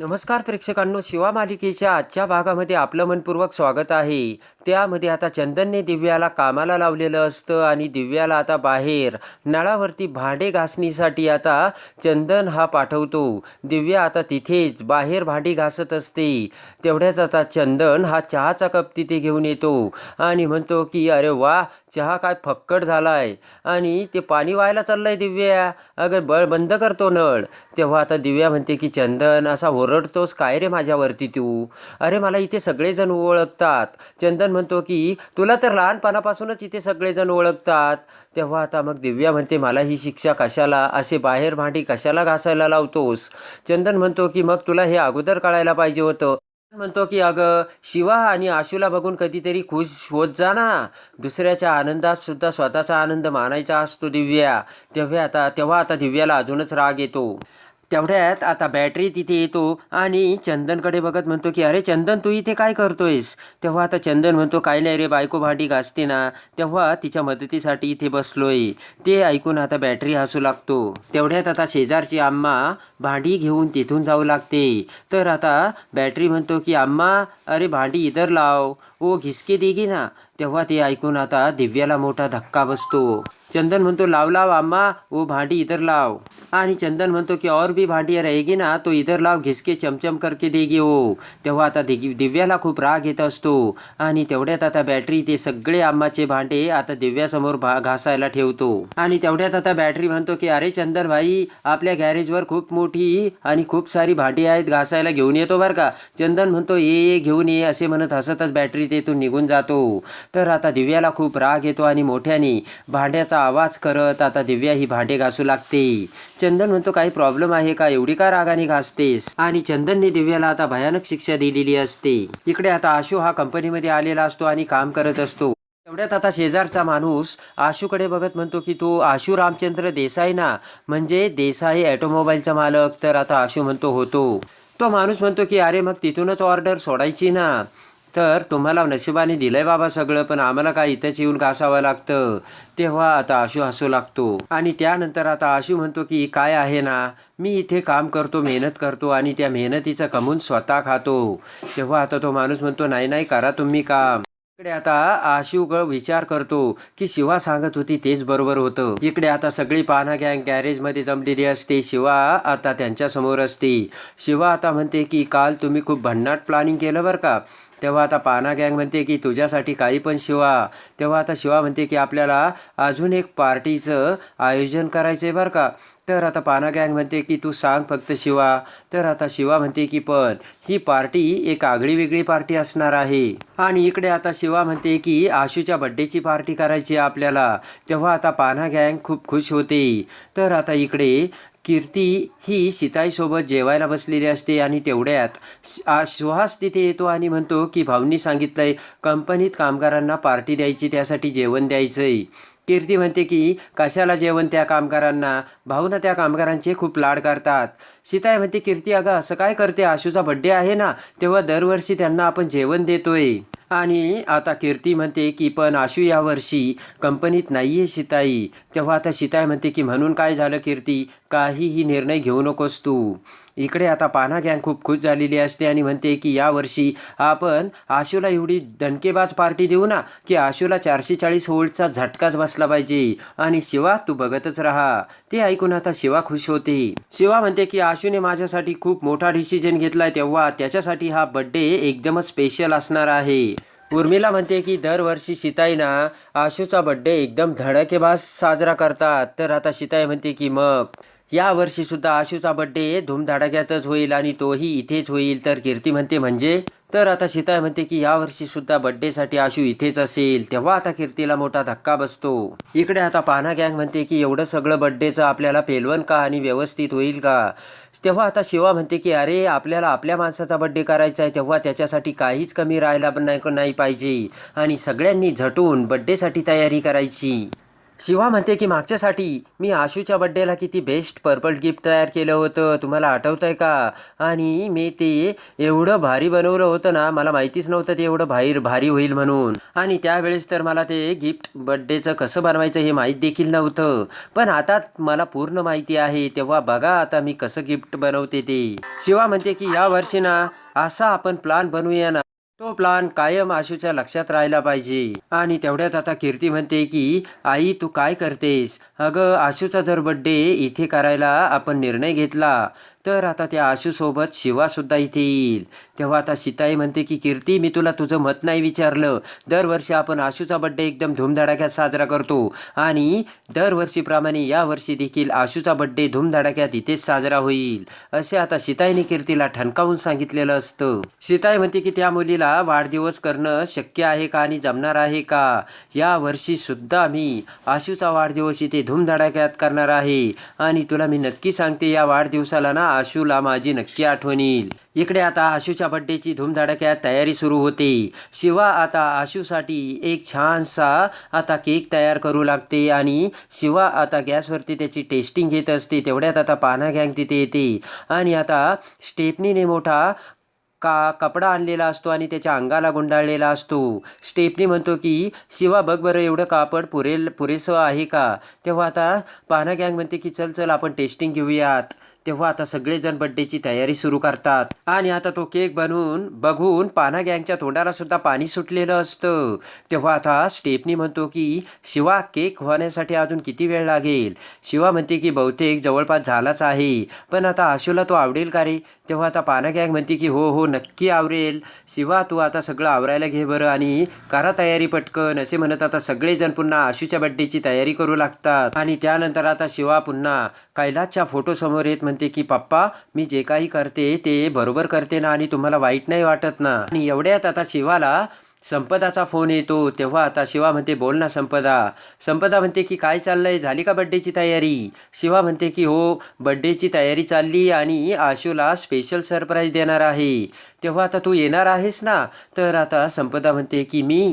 नमस्कार प्रेक्षकांनो शिवा मालिकेच्या आजच्या भागामध्ये आपलं मनपूर्वक स्वागत आहे. त्यामध्ये आता चंदनने दिव्याला कामाला लावलेलं असतं आणि दिव्याला आता बाहेर नळावरती भांडे घासणीसाठी आता चंदन हा पाठवतो. दिव्या आता तिथेच बाहेर भांडी घासत असते. तेवढ्याच आता चंदन हा चहाचा कप तिथे घेऊन येतो आणि म्हणतो की अरे वा चहा काय फक्कड झालाय. आणि ते पाणी व्हायला चाललंय दिव्या. अगं बळ बंद करतो नळ तेव्हा आता दिव्या म्हणते की चंदन असा ओरडतोस? काय रे माझ्यावरती तू? अरे मला इथे सगळेजण ओळखतात. चंदन म्हणतो की तुला तर लहानपणापासूनच इथे सगळेजण ओळखतात. तेव्हा आता मग दिव्या म्हणते मला ही शिक्षा कशाला? असे बाहेर भांडी कशाला घासायला लावतोस? चंदन म्हणतो की मग तुला हे अगोदर कळायला पाहिजे होतं. म्हणतो की अगं शिवा आणि आशूला बघून कधीतरी खुश होत जा ना. दुसऱ्याच्या आनंदात सुद्धा स्वतःचा आनंद मानायचा असतो दिव्या. तेव्हा आता तेव्हा आता दिव्याला अजूनच राग येतो. तेवढ्यात आता बॅटरी तिथे येतो आणि चंदनकडे बघत म्हणतो की अरे चंदन तू इथे काय करतोयस? तेव्हा आता चंदन म्हणतो काय नाही रे बायको भांडी घासते ना. तेव्हा तिच्या मदतीसाठी इथे बसलोय. ते ऐकून आता बॅटरी हसू लागतो. तेवढ्यात आता शेजारची आम्मा भांडी घेऊन तिथून जाऊ लागते. तर आता बॅटरी म्हणतो की आम्मा अरे भांडी इधर लाव. ओ घिसके देगी ना. तेव्हा ते ऐकून आता दिव्याला मोठा धक्का बसतो. चंदन म्हणतो लाव लाव आम्मा. ओ भांडी इधर लाव. आणि चंदन म्हणतो की और भी भांडी रहेगी ना तो इधर लाव घिसके चमचम करके देगी हो तेव्हा आता दिग दिव्याला खूप राग येत असतो. आणि तेवढ्यात आता बॅटरी ते सगळे आम्माचे भांडे आता दिव्यासमोर भा घासायला ठेवतो. आणि तेवढ्यात आता बॅटरी म्हणतो की अरे चंदन भाई आपल्या गॅरेजवर खूप मोठी आणि खूप सारी भांडी आहेत घासायला घेऊन येतो बरं का. चंदन म्हणतो ये ये घेऊन ये असे म्हणत हसतच बॅटरी तेथून निघून जातो. तर आता दिव्याला खूप राग येतो आणि मोठ्याने भांड्याचा आवाज करत आता दिव्या ही भांडे घासू लागते. चंदन म्हणतो काही प्रॉब्लेम आहे का? एवढी का रागाने घासतेस? आणि चंदनने दिव्याला आता भयानक शिक्षा दिलेली असते. इकडे आता आशू हा कंपनीमध्ये आलेला असतो आणि काम करत असतो. तेवढ्यात आता शेजारचा माणूस आशूकडे बघत म्हणतो की तो आशू रामचंद्र देसाई ना? म्हणजे देसाई ॲटोमोबाईलचा मालक. तर आता आशू म्हणतो होतो. तो माणूस म्हणतो की अरे मग तिथूनच ऑर्डर सोडायची ना? तर तुम्हाला नशिबाने दिलंय बाबा सगळं पण आम्हाला काय इथंच येऊन घासावं लागतं? तेव्हा आता आशू हसू लागतो. आणि त्यानंतर आता आशू म्हणतो की काय आहे ना? मी इथे काम करतो मेहनत करतो आणि त्या मेहनतीचं कमवून स्वतः खातो. तेव्हा आता तो माणूस म्हणतो नाही नाही करा तुम्ही काम. इकडे आता आशू विचार करतो की शिवा सांगत होती तेच बरोबर होतं. इकडे आता सगळी पाना गँग गॅरेजमध्ये जमलेली असते शिवा आता त्यांच्यासमोर असते. शिवा आता म्हणते की काल तुम्ही खूप भन्नाट प्लॅनिंग केलं बरं का? तेव्हा आता पाना गँग म्हणते की तुझ्यासाठी काही पण शिवा. तेव्हा आता शिवा म्हणते की आपल्याला अजून एक पार्टीचं आयोजन करायचं आहे बरं का. तर आता पाना गँग म्हणते की तू सांग फक्त शिवा. तर आता शिवा म्हणते की पण ही पार्टी एक आगळी वेगळी पार्टी असणार आहे. आणि इकडे आता शिवा म्हणते की आशूच्या बड्डेची पार्टी करायची आहे आपल्याला. तेव्हा आता पाना गँग खूप खुश होते. तर आता इकडे कीर्ती ही सीताईसोबत जेवायला बसलेली असते आणि तेवढ्यात सुहास तिथे येतो आणि म्हणतो की भाऊंनी सांगितलंय कंपनीत कामगारांना पार्टी द्यायची त्यासाठी जेवण द्यायचंय. कीर्ती म्हणते की कशाला जेवण त्या कामगारांना? भाऊ ना त्या कामगारांचे खूप लाड करतात. सीताई म्हणते कीर्ती अगं असं काय करते? आशूचा बड्डे आहे ना तेव्हा दरवर्षी त्यांना आपण जेवण देतोय. आणि आता कीर्ती म्हणते की पण आशू यावर्षी कंपनीत नाही आहे सीताई. तेव्हा आता सीताई म्हणते की म्हणून काय झालं कीर्ती? काहीही निर्णय घेऊ नकोस तू. इकडे आता पाना गँग खूप खुश झालेली असते आणि म्हणते की यावर्षी आपण आशूला एवढी दणकेबाज पार्टी देऊ ना की आशूला चारशे चाळीस वोल्टचा झटकाच बसला पाहिजे. आणि शिवा तू बघतच राहा. ते ऐकून आता शिवा खुश होते. शिवा म्हणते की आशूने माझ्यासाठी खूप मोठा डिसिजन घेतलाय तेव्हा त्याच्यासाठी हा बड्डे एकदमच स्पेशल असणार आहे. उर्मिला म्हणते की दरवर्षी सीताई ना आशूचा बड्डे एकदम धडकेबाज साजरा करतात. तर आता सीताई म्हणते की मग? या वर्षी सुद्धा आशूचा बड्डे धूमधडाक्यातच होईल आणि तोही इथेच होईल. तर कीर्ती म्हणते म्हणजे? तर आता सीताई म्हणते की यावर्षीसुद्धा सुद्धा बड्डेसाठी आशू इथेच असेल. तेव्हा आता कीर्तीला मोठा धक्का बसतो. इकडे आता पाना गँग म्हणते की एवढं सगळं बड्डेचं आपल्याला पेलवन का आणि व्यवस्थित होईल का? तेव्हा आता शिवा म्हणते की अरे आपल्याला आपल्या माणसाचा बड्डे करायचा आहे तेव्हा त्याच्यासाठी काहीच कमी राहायला पण नाही नाही पाहिजे. आणि सगळ्यांनी झटून बड्डेसाठी तयारी करायची. शिवा म्हणते की मागच्यासाठी मी आशूच्या बड्डेला किती बेस्ट पर्पल गिफ्ट तयार केलं होतं. तुम्हाला आठवतं आहे का? आणि मी ते एवढं भारी बनवलं होतं ना मला माहितीच नव्हतं ते एवढं भारी भारी होईल म्हणून. आणि त्यावेळेस तर मला ते गिफ्ट बड्डेचं कसं बनवायचं हे माहीत देखील नव्हतं. पण आता मला पूर्ण माहिती आहे तेव्हा बघा आता मी कसं गिफ्ट बनवते ते. शिवा म्हणते की या वर्षी ना असा आपण प्लॅन बनवूया ना. तो प्लान कायम आशूच्या लक्षात राहिला पाहिजे. आणि तेवढ्यात आता कीर्ती म्हणते की आई तू काय करतेस? अगं आशूचा जर बड्डे इथे करायला आपण निर्णय घेतला तर आता त्या आशूसोबत शिवासुद्धा इथे येईल. तेव्हा आता सीताई म्हणते की कीर्ती मी तुला तुझं मत नाही विचारलं. दरवर्षी आपण आशूचा बड्डे एकदम धूमधडाक्यात साजरा करतो. आणि दरवर्षीप्रमाणे यावर्षी देखील आशूचा बड्डे धूमधडाक्यात इथेच साजरा होईल. असे आता सीताईने कीर्तीला ठणकावून सांगितलेलं असतं. सीताई म्हणते की त्या मुलीला वाढदिवस करणं शक्य आहे का आणि जमणार आहे का? या सुद्धा मी आशूचा वाढदिवस इथे धूमधडाक्यात करणार आहे. आणि तुला मी नक्की सांगते या वाढदिवसाला ना आशूला माझी नक्की आठवण येईल. इकडे आता आशूच्या बड्डेची धूमधडाक्यात तयारी सुरू होते. शिवा आता आशूसाठी एक छानसा आता केक तयार करू लागते आणि शिवा आता गॅसवरती त्याची टेस्टिंग घेत असते. तेवढ्यात आता पाना गँग तिथे येते. आणि आता स्टेपनीने मोठा का कपडा आणलेला असतो आणि त्याच्या अंगाला गुंडाळलेला असतो. स्टेपनी म्हणतो की शिवा बघ बरं एवढं कापड पुरेल पुरेसं आहे का? तेव्हा आता पाना गँग म्हणते की चल चल आपण टेस्टिंग घेऊयात. तेव्हा आता सगळेजण बड्डेची तयारी सुरू करतात. आणि आता तो केक बनवून बघून पाना गँगच्या तोंडाला सुद्धा पाणी सुटलेलं असतं. तेव्हा आता स्टेपनी म्हणतो की शिवा केक होण्यासाठी अजून किती वेळ लागेल? शिवा म्हणते की बहुतेक जवळपास झालाच आहे. पण आता आशूला तो आवडेल का रे? तेव्हा आता पाना गँग म्हणते की हो हो नक्की आवरेल. शिवा तू आता सगळं आवरायला घे बरं आणि करा तयारी पटकन असे म्हणत आता सगळेजण पुन्हा आशूच्या बड्डेची तयारी करू लागतात. आणि त्यानंतर आता शिवा पुन्हा कैलासच्या फोटोसमोर येत म्हणते की पप्पा मी जे काही करते ते बरोबर करते ना आणि तुम्हाला वाईट नाही वाटत ना. आणि एवढ्यात आता शिवाला संपदाचा फोन येतो. तेव्हा आता शिवा म्हणते बोल ना संपदा. संपदा म्हणते की काय चाललंय? झाली का बड्डेची तयारी? शिवा म्हणते की हो बड्डेची तयारी चालली आणि आशूला स्पेशल सरप्राईज देणार आहे. तेव्हा आता तू येणार आहेस ना? तर आता संपदा म्हणते की मी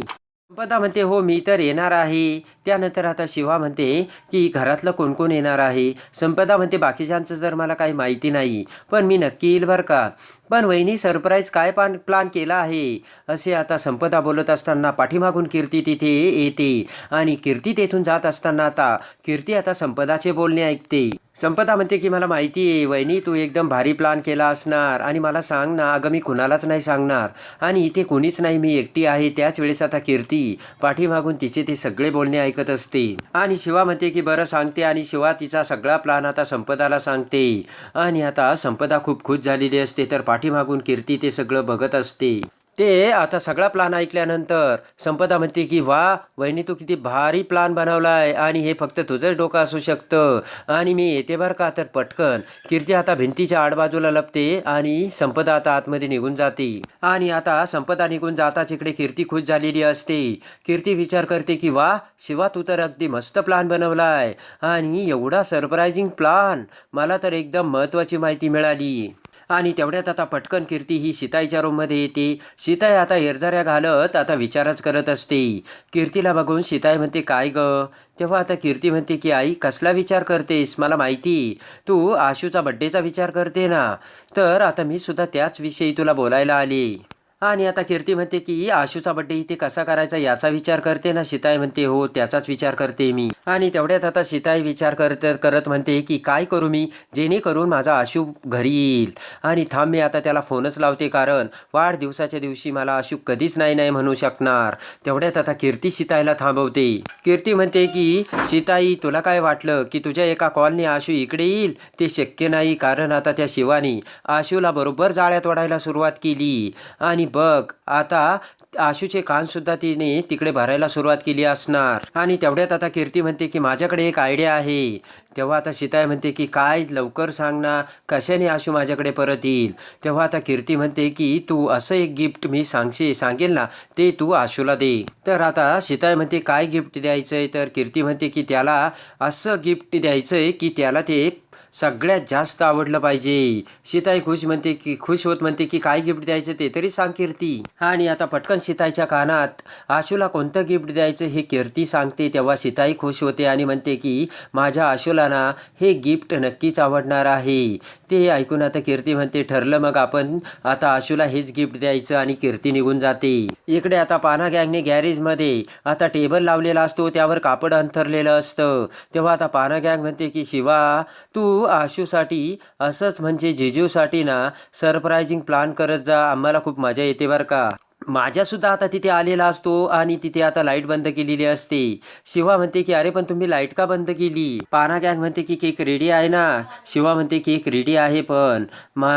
संपदा म्हणते हो मी तर येणार आहे. त्यानंतर आता शिवा म्हणते की घरातलं कोण कोण येणार आहे? संपदा म्हणते बाकीच्यांचं तर मला काही माहिती नाही. पण मी नक्की येईल बरं का. पण वहिनी सरप्राईज काय पान प्लान केला आहे? असे आता संपदा बोलत असताना पाठीमागून कीर्ती तिथे येते. आणि कीर्ती तेथून जात असताना आता कीर्ती आता संपदाचे बोलणे ऐकते. संपदा म्हणते की मला माहिती आहे वहिनी तू एकदम भारी प्लान केला असणार आणि मला सांग ना अगं मी कुणालाच नाही सांगणार. आणि इथे कोणीच नाही मी एकटी आहे त्याच वेळेस आता कीर्ती. पाठीमागून तिचे ते सगळे बोलणे ऐकत असते. आणि शिवा म्हणते की बरं सांगते. आणि शिवा तिचा सगळा प्लान आता संपदाला सांगते. आणि आता संपदा खूप खुश झालेली असते तर पाठीमागून कीर्ती ते सगळं बघत असते. ते आता सगळा प्लान ऐकल्यानंतर संपदा म्हणते की वा वहिनी तू किती भारी प्लान बनवलाय आणि हे फक्त तुझंच डोकं असू शकतं. आणि मी येते बरं का तर पटकन. कीर्ती आता भिंतीच्या आडबाजूला लपते आणि संपदा आता आतमध्ये निघून जाते. आणि आता संपदा निघून जाताच इकडे कीर्ती खुश झालेली असते. कीर्ती विचार करते की वा शिवा तू तर अगदी मस्त प्लान बनवलाय आणि एवढा सरप्रायझिंग प्लान मला तर एकदम महत्त्वाची माहिती मिळाली. आणि तेवढ्यात आता पटकन कीर्ती ही सीताईच्या रूममध्ये येते. सीताई आता हेरझाऱ्या घालत आता विचारच करत असते. कीर्तीला बघून सीताई म्हणते काय ग? तेव्हा आता कीर्ती म्हणते की आई कसला विचार करतेस? मला माहिती. तू आशूचा बड्डेचा विचार करते ना. तर आता मी सुद्धा त्याच विषयी तुला बोलायला आले. आणि आता कीर्ती म्हणते की आशूचा बड्डे इथे कसा करायचा याचा विचार करते ना सीताई म्हणते हो त्याचाच विचार करते मी. आणि तेवढ्यात आता सीताई विचार करत करत म्हणते की काय करू मी? जेणेकरून माझा आशू घरी येईल. आणि थांब मी आता त्याला फोनच लावते कारण वाढदिवसाच्या दिवशी मला आशू कधीच नाही नाही म्हणू शकणार. तेवढ्यात आता कीर्ती सीताईला थांबवते. कीर्ती म्हणते की सीताई तुला काय वाटलं की तुझ्या एका कॉलने आशू इकडे येईल? ते शक्य नाही कारण आता त्या शिवानी आशूला बरोबर जाळ्यात ओढायला सुरुवात केली. आणि बघ आता आशूचे कानसुद्धा तिने तिकडे भरायला सुरुवात केली असणार. आणि तेवढ्यात आता कीर्ती म्हणते की माझ्याकडे एक आयडिया आहे. तेव्हा आता सीताय म्हणते की काय? लवकर सांग ना. कशाने आशू माझ्याकडे परत येईल? तेव्हा आता कीर्ती म्हणते की तू असं एक गिफ्ट मी सांगशे सांगेल ना ते तू आशूला दे. तर आता सीताय म्हणते काय गिफ्ट द्यायचं आहे तर कीर्ती म्हणते की त्याला असं गिफ्ट द्यायचं आहे की त्याला ते सगळ्यात जास्त आवडलं पाहिजे. सीताई खुश म्हणते की खुश होत म्हणते की काय गिफ्ट द्यायचं ते तरी सांग कीर्ती. आणि आता पटकन सीताईच्या कानात आशूला कोणतं गिफ्ट द्यायचं हे कीर्ती सांगते. तेव्हा सीताई खुश होते आणि म्हणते की माझ्या आशूला ना हे गिफ्ट नक्कीच आवडणार आहे. ते ऐकून आता कीर्ती म्हणते ठरलं मग आपण आता आशूला हेच गिफ्ट द्यायचं आणि कीर्ती निघून जाते. इकडे आता पाना गँगने गॅरेजमध्ये आता टेबल लावलेला असतो त्यावर कापड अंथरलेलं असतं. तेव्हा आता पाना गँग म्हणते की शिवा तू आशूसाठी असंच म्हणजे जेजूसाठी ना सरप्रायझिंग प्लान करत जा आम्हाला खूप मजा येते बरं का. माझ्यासुद्धा आता तिथे आलेला असतो आणि तिथे आता लाइट बंद केलेली असते. शिवा म्हणते की अरे पण तुम्ही लाइट का बंद केली? पाना गँग म्हणते की केक रेडी आहे ना. शिवा म्हणते केक रेडी आहे पण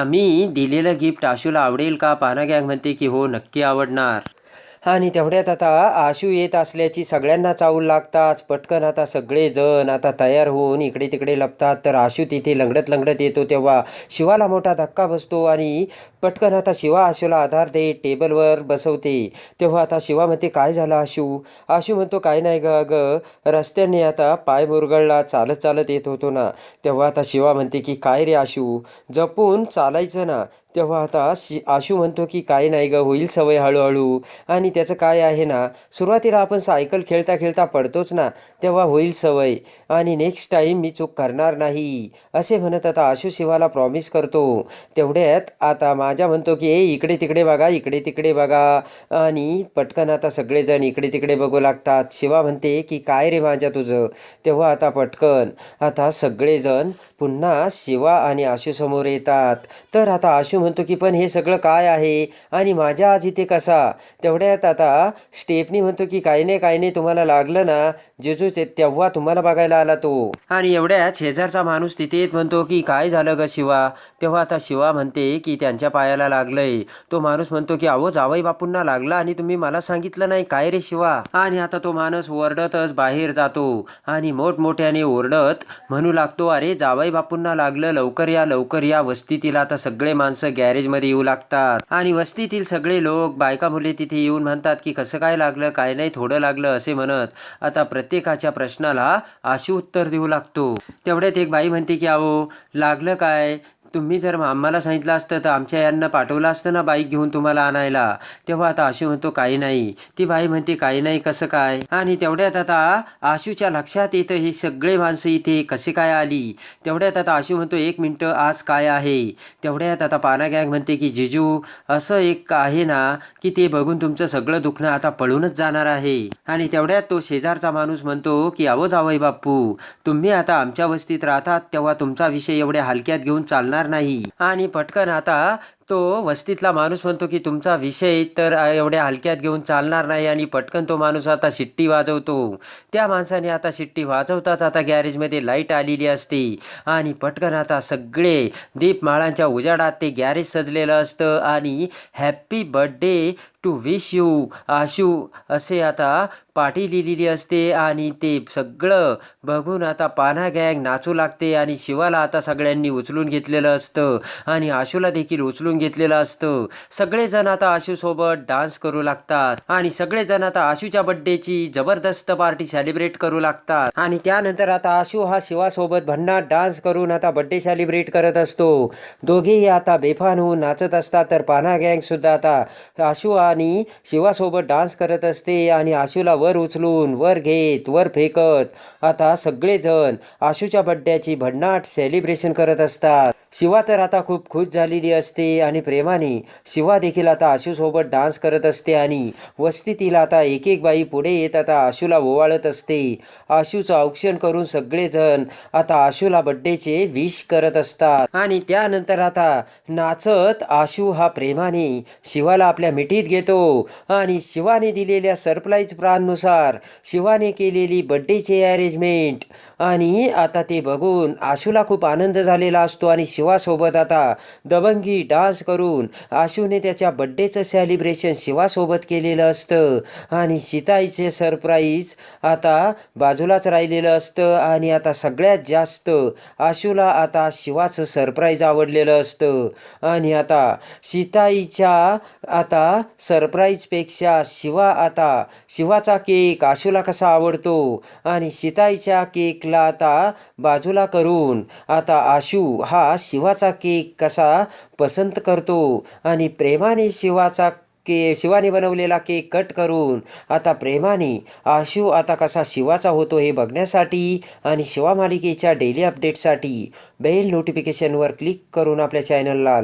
मी दिलेलं गिफ्ट आशूला आवडेल का? पाना गँग म्हणते की हो नक्की आवडणार. आणि तेवढ्यात आता आशू येत असल्याची सगळ्यांना चावल लागतात पटकन आता सगळेजण आता तयार होऊन इकडे तिकडे लपतात. तर आशू तिथे लंगडत लंगडत येतो तेव्हा शिवाला मोठा धक्का बसतो आणि पटकन आता शिवा आशूला आधार दे टेबलवर बसवते. तेव्हा आता शिवा म्हणते काय झालं आशू? आशू म्हणतो काय नाही ग अगं रस्त्याने आता पाय मुरगळला चालत चालत येत होतो ना. तेव्हा आता शिवा म्हणते की काय रे आशू? जपून चालायचं ना. तेव्हा आता शि आशू म्हणतो की काय नाही ग होईल सवय हळूहळू. आणि त्याचं काय आहे ना सुरुवातीला आपण सायकल खेळता खेळता पडतोच ना तेव्हा होईल सवय. आणि नेक्स्ट टाईम मी चूक करणार नाही असे म्हणत आता आशू शिवाला प्रॉमिस करतो. तेवढ्यात आता माझ्या म्हणतो की ए इकडे तिकडे बघा इकडे तिकडे बघा. आणि पटकन आता सगळेजण इकडे तिकडे बघू लागतात. शिवा म्हणते की काय रे माझ्या तुझं? तेव्हा आता पटकन आता सगळेजण पुन्हा शिवा आणि आशू समोर येतात. तर आता आशू म्हणतो की पण हे सगळं काय आहे? आणि माझ्या आज इथे कसा? तेवढ्यात आता? स्टेपनी म्हणतो की काही नाही काही नाही तुम्हाला लागलं ना जेजू तेव्हा तुम्हाला बघायला आला तो. आणि एवढ्या शेजारचा माणूस तिथे येत म्हणतो की काय झालं ग शिवा? तेव्हा आता शिवा म्हणते की त्यांच्या पायाला लागलंय. तो माणूस म्हणतो की अहो जावई बापूंना लागला आणि तुम्ही मला सांगितलं नाही. काय रे शिवा? आणि आता तो माणूस ओरडतच बाहेर जातो आणि मोठमोठ्याने ओरडत म्हणू लागतो अरे जावई बापूंना लागलं. लवकर या लवकर या. वस्तीतील आता सगळे माणसं गॅरेजमध्ये येऊ लागतात. आणि वस्तीतील सगळे लोक बायका मुले तिथे येऊन म्हणतात की कसं काय लागलं? काय नाही? थोडं लागलं असे म्हणत आता प्रत्येकाच्या प्रश्नाला आशू उत्तर देऊ लागतो. तेवढ्यात एक बाई म्हणते की अहो लागलं काय? तुम्ही जर आम्हाला सांगितलं असतं तर आमच्या यांना पाठवलं असतं ना बाईक घेऊन तुम्हाला आणायला. तेव्हा आता आशू म्हणतो काही नाही. ती बाई म्हणते काही नाही कसं काय? आणि तेवढ्यात आता आशूच्या लक्षात येतं हे सगळे माणसं इथे कसे काय आली? तेवढ्यात आता आशू म्हणतो एक मिनटं आज काय आहे? तेवढ्यात आता पाना गँग म्हणते की जिजू असं एक आहे ना की ते बघून तुमचं सगळं दुखणं आता पळूनच जाणार आहे. आणि तेवढ्यात तो शेजारचा माणूस म्हणतो की अहो जावई बाप्पू तुम्ही आता आमच्या वस्तीत राहतात तेव्हा तुमचा विषय एवढ्या हलक्यात घेऊन चालणार नाही. आणि पटकन आता तो वस्तीतला माणूस म्हणतो की तुमचा विषय तर एवढ्या हलक्यात घेऊन चालणार नाही आणि पटकन तो माणूस आता शिट्टी वाजवतो. त्या माणसाने आता शिट्टी वाजवताच आता गॅरेजमध्ये लाइट आलेली असते आणि पटकन आता सगळे दीपमाळांच्या उजाडात ते गॅरेज सजलेलं असतं आणि happy birthday to wish you Ashu असे आता पाठी लिहिलेली असते आणि ते सगळं बघून आता पाना गँग नाचू लागते आणि शिवाला आता सगळ्यांनी उचलून घेतलेलं असतं आणि आशूला देखील उचलून घेतलेलं असतं. सगळेजण आता आशूसोबत डान्स करू लागतात आणि सगळेजण आता आशूच्या बड्डेची जबरदस्त पार्टी सेलिब्रेट करू लागतात. आणि त्यानंतर आता आशू हा शिवासोबत भन्नाट डान्स करून आता बड्डे सेलिब्रेट करत असतो. दोघेही आता बेफान होऊन नाचत असतात तर पाना गँग सुद्धा आता आशू आणि शिवासोबत डान्स करत असते आणि आशूला वर उचलून वर घेत वर फेकत. आता सगळेजण आशूच्या बड्ड्याची भन्नाट सेलिब्रेशन करत असतात. शिवा तर आता खूप खुश झालेली असते आणि प्रेमाने. शिवा देखील आता आशूसोबत डान्स करत असते आणि वस्तीतील आता एक एक बाई पुढे येत आता आशूला ओवाळत असते. आशूचं औक्षण करून सगळेजण आता आशूला बड्डेचे विश करत असतात. आणि त्यानंतर आता नाचत आशू हा प्रेमाने शिवाला आपल्या मिठीत घेतो आणि शिवाने दिलेल्या सरप्राईज प्लाननुसार शिवाने केलेली बड्डेचे अरेंजमेंट आणि आता ते बघून आशूला खूप आनंद झालेला असतो आणि शिवासोबत आता दबंगी डान्स करून आशूने त्याच्या बड्डेचं सेलिब्रेशन शिवासोबत केलेलं असतं. आणि सीताईचे सरप्राईज आता बाजूलाच राहिलेलं असतं आणि आता सगळ्यात जास्त आशूला आता शिवाचं सरप्राईज आवडलेलं असतं. आणि आता सीताईच्या आता सरप्राईजपेक्षा शिवा आता शिवाचा केक आशूला कसा आवडतो? आणि सीताईच्या केकला आता बाजूला करून आता आशू हा शिवाचा केक कसा पसंत करतो आणि प्रेमाने शिवाचा के शिवाने बनवलेला केक कट करून आता प्रेमाने आशू आता कसा शिवाचा होतो हे बघण्यासाठी आणि शिवा मालिकेच्या डेली अपडेटसाठी बेल नोटिफिकेशनवर क्लिक करून आपल्या चॅनलला